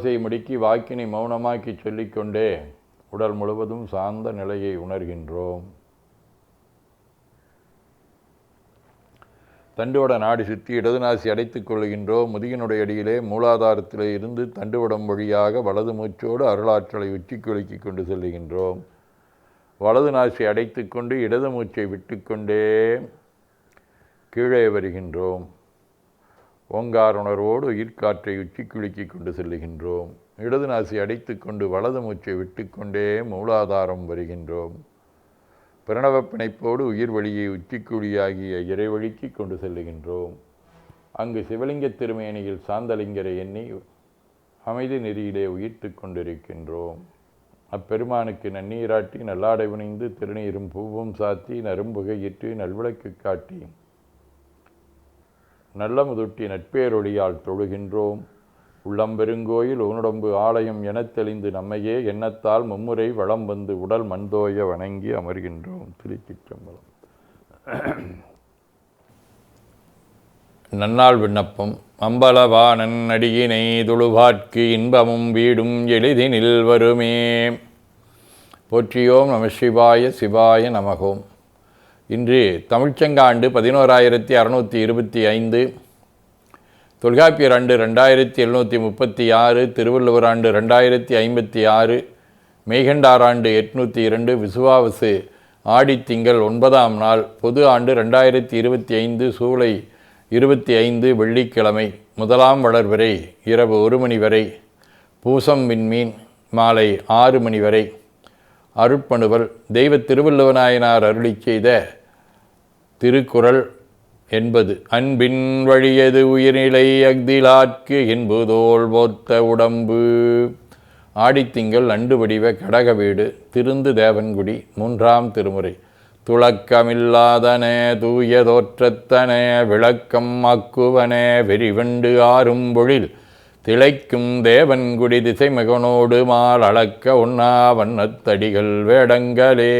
ஓசை முடுக்கி வாக்கினை மௌனமாக்கி சொல்லிக்கொண்டே உடல் முழுவதும் சார்ந்த நிலையை உணர்கின்றோம். தண்டுவட நாடி சுற்றி இடது நாசி அடைத்துக் கொள்கின்றோம் முதுகினுடைய அடியிலே மூலாதாரத்திலே இருந்து தண்டுவடம் வழியாக வலது மூச்சோடு அருளாற்றலை உச்சிக்குலுக்கி கொண்டு செல்லுகின்றோம். வலது நாசி அடைத்துக்கொண்டு இடது மூச்சை விட்டுக்கொண்டே கீழே வருகின்றோம். ஓங்கார உணர்வோடு உயிர்காற்றை உச்சிக்குலுக்கி கொண்டு செல்லுகின்றோம். இடது நாசி அடைத்துக்கொண்டு வலது மூச்சை விட்டுக்கொண்டே மூலாதாரம் வருகின்றோம். பிரணவ பிணைப்போடு உயிர் வழியை உச்சிக்குழியாகிய இறைவழிக்கு கொண்டு செல்லுகின்றோம். அங்கு சிவலிங்க திருமேனியில் சாந்தலிங்கரை எண்ணி அமைதி நெறியிலே உயிர்த்து கொண்டிருக்கின்றோம். அப்பெருமானுக்கு நன்னீராட்டி நல்லாடை புனைந்து திருநீரும் பூவும் சாத்தி நரும்புகையிட்டு நல்விளக்கு காட்டி நல்ல முதுட்டி நட்பேரொழியால் தொழுகின்றோம். உள்ளம் பெருங்கோயில் ஊனுடம்பு ஆலயம் எனத் தெளிந்து நம்மையே எண்ணத்தால் மும்முறை வளம் வந்து உடல் மண்தோய வணங்கி அமர்கின்றோம். திருச்சிற்றம்பலம் நன்னாள் விண்ணப்பம். அம்பலவானன் அடியினை துழுவார்க்கு இன்பமும் வீடும் எளிதினில் வருமே. போற்றியோம் நம சிவாய சிவாய நமகோம். இன்று தமிழ்ச்சங்காண்டு பதினோராயிரத்தி அறுநூற்றி இருபத்தி ஐந்து தொல்காப்பியர் ஆண்டு ரெண்டாயிரத்தி எழுநூற்றி முப்பத்தி ஆறு திருவள்ளுவர் ஆண்டு ரெண்டாயிரத்தி ஐம்பத்தி ஆறு மெய்கண்டார் ஆண்டு எட்நூற்றி இரண்டு விசுவாவசு ஆடித்திங்கள் ஒன்பதாம் நாள் பொது ஆண்டு ரெண்டாயிரத்தி இருபத்தி ஐந்து சூலை இருபத்தி ஐந்து வெள்ளிக்கிழமை முதலாம் வளர்வரை இரவு ஒரு மணி வரை பூசம் விண்மீன் மாலை ஆறு மணி வரை அருட்பணுவல் தெய்வ திருவள்ளுவநாயனார் அருளிச் செய்த திருக்குறள் என்பது அன்பின் வழியது உயிர்நிலை அக்திலாற்கு என்பதோல் போத்த உடம்பு. ஆடித்திங்கள் அண்டு வடிவ கடக வீடு திருந்து தேவன்குடி மூன்றாம் திருமுறை. துளக்கமில்லாதனே தூய தோற்றத்தனே விளக்கம் ஆக்குவன வெறிவண்டு ஆறும் பொழில் திளைக்கும் தேவன்குடி திசைமகனோடு மால் அளக்க உண்ணா வண்ணத்தடிகள் வேடங்களே.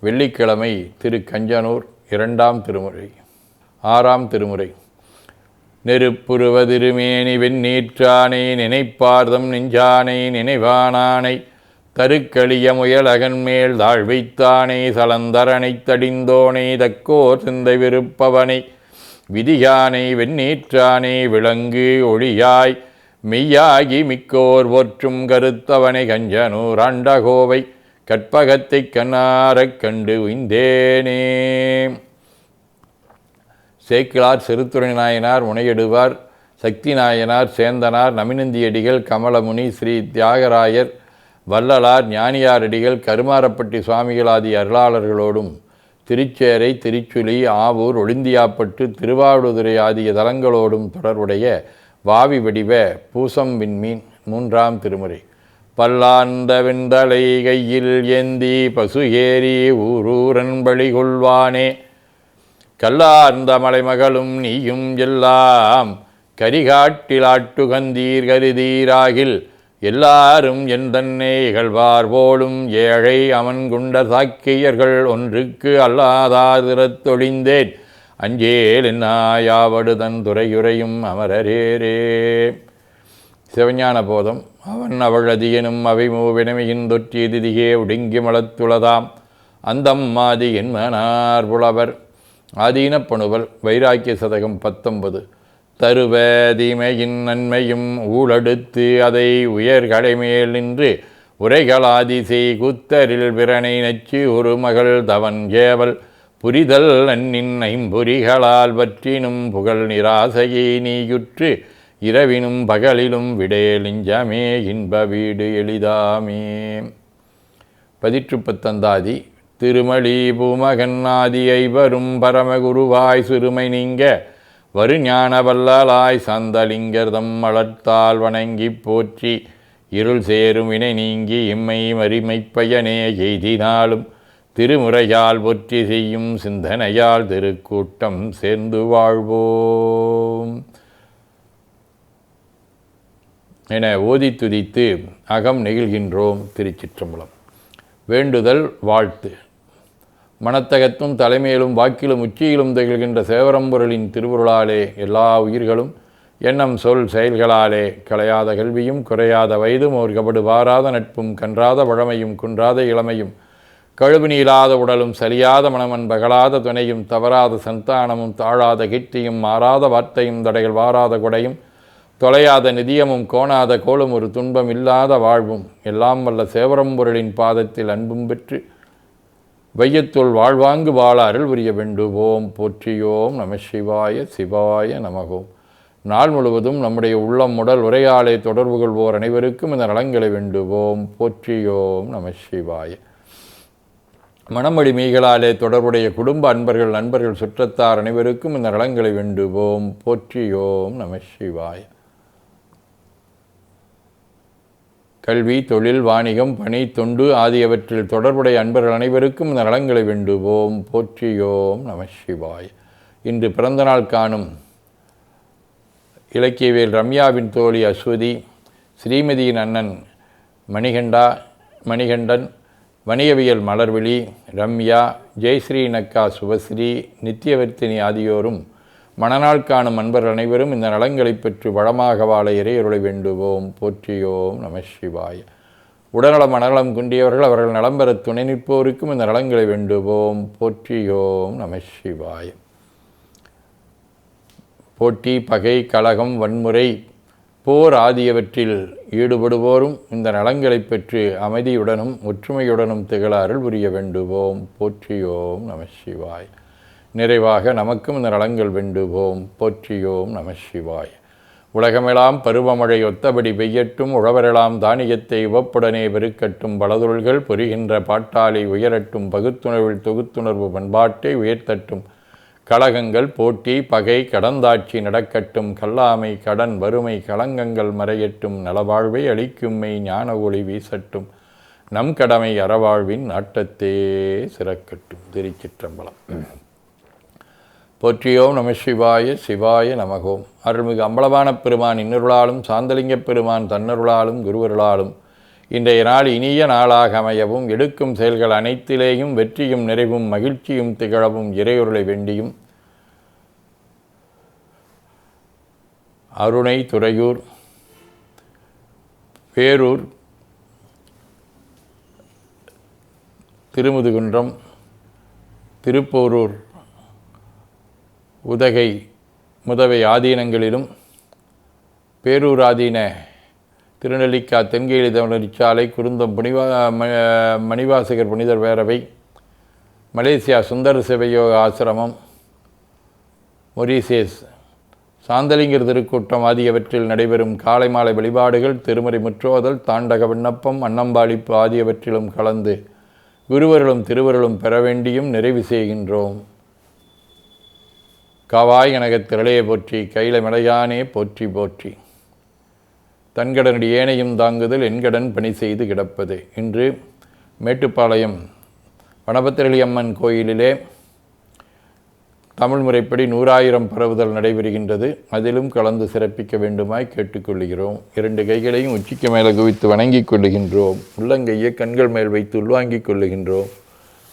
வெள்ளிக்கிழமை திரு கஞ்சனூர் இரண்டாம் திருமுறை. ஆறாம் திருமுறை. நெருப்புருவ திருமேனி வெண்ணீற்றானை நினைப்பார்தம் நெஞ்சானை நினைவானானை தருக்களிய முயலகன் மேல் தாழ்வைத்தானே சலந்தரனை சலந்தரனைத் தடிந்தோனை தக்கோர் சிந்தை விருப்பவனை விதியானை வெண்ணீற்றானே விளங்கு ஒளியாய் மெய்யாகி மிக்கோர் ஒற்றும் கருத்தவனை கஞ்சனூர் ஆண்டகோவை கற்பகத்தைக் கண்ணாரக் கண்டு உய்ந்தேனே. சேக்கிழார் சிறுத்துறை நாயனார் முனையிடுவார் சக்தி நாயனார் சேந்தனார் நமினந்தியடிகள் கமலமுனி ஸ்ரீ தியாகராயர் வள்ளலார் ஞானியாரடிகள் கருமாரப்பட்டி சுவாமிகளாதி அருளாளர்களோடும் திருச்சேரை திருச்சுழி ஆவூர் ஒளிந்தியாப்பட்டு திருவாவடுதுறை ஆகிய தலங்களோடும் தொடர்புடைய வாவி வடிவ பூசம் விண்மீன் மூன்றாம் திருமுறை. பல்லாந்த வெண்தலை கையில் ஏந்தி பசு ஏறி ஊரூரன் பழி கொள்வானே. கல்லார்ந்த மலைமகளும் நீயும் எல்லாம் கரிகாட்டிலாட்டுகந்தீர் கருதீராகில் எல்லாரும் என் தன்னை இகழ்வார் போலும் ஏழை அவன் குண்ட சாக்கியர்கள் ஒன்றுக்கு அல்லாதாதிரத்தொழிந்தேன் அஞ்சேல் என்னாயாவடு தன் துறையுறையும் அமரரேரே சிவஞான போதம் அவன் அவளதியனும் அவை மூவினமையின் தொற்றி திதிகே ஒடுங்கி மலத்துளதாம் அந்தம் மாதி என்மனார் புலவர். ஆதீனப்பணுவல் வைராக்கிய சதகம் பத்தொன்பது. தருவ தீமையின் நன்மையும் ஊழடுத்து அதை உயர்களை மேல் நின்று உரைகளாதிசை குத்தரில் பிறனை நச்சு ஒரு மகள் தவன் கேவல். புரிதல் நன்னின் ஐம்பொறிகளால் பற்றினும் புகழ் நிராசையை நீயுற்று இரவினும் பகலிலும் விடேலிஞ்சமே இன்ப வீடு எளிதாமே. பதிற்று பத்தந்தாதி திருமலி பூமகன்னாதியை வரும் ஐவரும் பரமகுருவாய் சிறுமை நீங்க வருஞான வல்லாலாய் சந்தலிங்கர்தம் மலர்த்தால் வணங்கி போற்றி இருள் சேரும் வினை நீங்கி இம்மை மறிமைப்பயனே எய்தினாலும் திருமுறையால் ஒற்றி செய்யும் சிந்தனையால் திருக்கூட்டம் சேர்ந்து வாழ்வோம். என ஓதி துதித்து அகம் நெகிழ்கின்றோம் திருச்சிற்றம்பலம். வேண்டுதல் வாழ்த்து. மனத்தகத்தும் தலைமையிலும் வாக்கிலும் உச்சியிலும் திகழ்கின்ற சேவரம்பொருளின் திருவுருளாலே எல்லா உயிர்களும் எண்ணம் சொல் செயல்களாலே கலையாத கல்வியும் குறையாத வயதும் ஒரு கபடு வாராத நட்பும் கன்றாத பழமையும் குன்றாத இளமையும் கழுவு நீளாத உடலும் சரியாத மனமன் பகலாத துணையும் தவறாத சந்தானமும் தாழாத கீர்த்தியும் மாறாத வார்த்தையும் தடைகள் வாராத கொடையும் தொலையாத நிதியமும் கோணாத கோலும் ஒரு துன்பம் இல்லாத வாழ்வும். எல்லாம் வல்ல சேவரம்பொருளின் பாதத்தில் அன்பும் பெற்று வையத்துள் வாழ்வாங்கு வாழ அருள் புரிய வேண்டுவோம். போற்றியோம் நம சிவாய சிவாய நமகோம் நாள் முழுவதும் நம்முடைய உள்ளம் உடல் உரையாலே தொடர்பு கொள்வோர் அனைவருக்கும் இந்த நலங்களை வேண்டுவோம். போற்றியோம் நம சிவாய. மணமொழி மீகளாலே தொடர்புடைய குடும்ப அன்பர்கள் நண்பர்கள் சுற்றத்தார் அனைவருக்கும் இந்த நலங்களை வேண்டுவோம். போற்றியோம் நம சிவாய. கல்வி தொழில் வாணிகம் பணி தொண்டு ஆகியவற்றில் தொடர்புடைய அன்பர்கள் அனைவருக்கும் இந்த நலங்களை வேண்டுவோம். போற்றியோம் நம சிவாய். இன்று பிறந்தநாள் காணும் இலக்கியவியல் ரம்யாவின் தோழி அஸ்வதி ஸ்ரீமதியின் அண்ணன் மணிகண்டா மணிகண்டன் வணிகவியல் மலர்விழி ரம்யா ஜெயஸ்ரீ நக்கா சுபஸ்ரீ நித்தியவர்த்தினி ஆகியோரும் மணநாள் காணும் அன்பர்கள் அனைவரும் இந்த நலங்களை பெற்று வளமாக வாழ இறையருளை வேண்டுவோம். போற்றியோம் நம சிவாய. உடல்நலம் மனநலம் குண்டியவர்கள் அவர்கள் நலம் பெற துணை நிற்போருக்கும் இந்த நலங்களை வேண்டுவோம். போற்றியோம் நம சிவாய. போட்டி பகை கலகம் வன்முறை போர் ஆகியவற்றில் ஈடுபடுவோரும் இந்த நலங்களை பெற்று அமைதியுடனும் ஒற்றுமையுடனும் திகழ அருள் புரிய வேண்டுவோம். போற்றியோம் நம சிவாய். நிறைவாக நமக்கும் இந்த நலங்கள் வேண்டுவோம். போற்றியோம் நம சிவாய். உலகமெல்லாம் பருவமழை ஒத்தபடி பெய்யட்டும். உழவரெல்லாம் தானியத்தை உவப்புடனே பெருக்கட்டும். பலதொழில்கள் பொரிகின்ற பாட்டாளி உயரட்டும். பகுத்துணர்வில் தொகுத்துணர்வு பண்பாட்டை உயர்த்தட்டும். கழகங்கள் போட்டி பகை கடந்தாட்சி நடக்கட்டும். கல்லாமை கடன் வறுமை களங்கங்கள் மறையட்டும். நலவாழ்வை அளிக்கும்மை ஞான ஒளி வீசட்டும். நம் கடமை அறவாழ்வின் நாட்டத்தே சிறக்கட்டும். திருச்சிற்றம்பலம். போற்றியோம் நம சிவாய சிவாய நமகோம் அருள்மிகு அம்பலமான பெருமான் இன்னருளாலும் சாந்தலிங்க பெருமான் தன்னருளாலும் குருவருளாலும். இன்றைய நாள் இனிய நாளாக அமையவும் எடுக்கும் செயல்கள் அனைத்திலேயும் வெற்றியும் நிறைவும் மகிழ்ச்சியும் திகழவும் இறையொருளை வேண்டியும். அருணை துறையூர் பேரூர் திருமுதுகுன்றம் திருப்போரூர் உதகை முதவை ஆதீனங்களிலும் பேரூராதீன திருநெல்லிக்கா தென்கேலி தமிழச்சாலை குருந்தம் புனிவா ம- மணிவாசகர் புனிதர் பேரவை மலேசியா சுந்தர சிவயோக ஆசிரமம் மொரீசியஸ் சாந்தலிங்கர் திருக்கூட்டம் ஆகியவற்றில் நடைபெறும் காலை மாலை வழிபாடுகள் திருமறை முற்றோதல் தாண்டக விண்ணப்பம் அன்னம்பாளிப்பு ஆகியவற்றிலும் கலந்து குருவர்களும் திருவருளும் பெற வேண்டியும் நிறைவு செய்கின்றோம். காவாய் கனகத் திரளையை போற்றி கையில மிளையானே போற்றி போற்றி. தன்கடனடி ஏனையும் தாங்குதல் என்கடன் பணி செய்து கிடப்பது. இன்று மேட்டுப்பாளையம் வனபத்திரளி அம்மன் கோயிலிலே தமிழ் முறைப்படி நூறாயிரம் பரவுதல் நடைபெறுகின்றது. அதிலும் கலந்து சிறப்பிக்க வேண்டுமாய் கேட்டுக்கொள்கிறோம். இரண்டு கைகளையும் உச்சிக்கு மேலே குவித்து வணங்கிக் கொள்ளுகின்றோம். உள்ளங்கையை கண்கள் மேல் வைத்து உள்வாங்கிக் கொள்ளுகின்றோம்.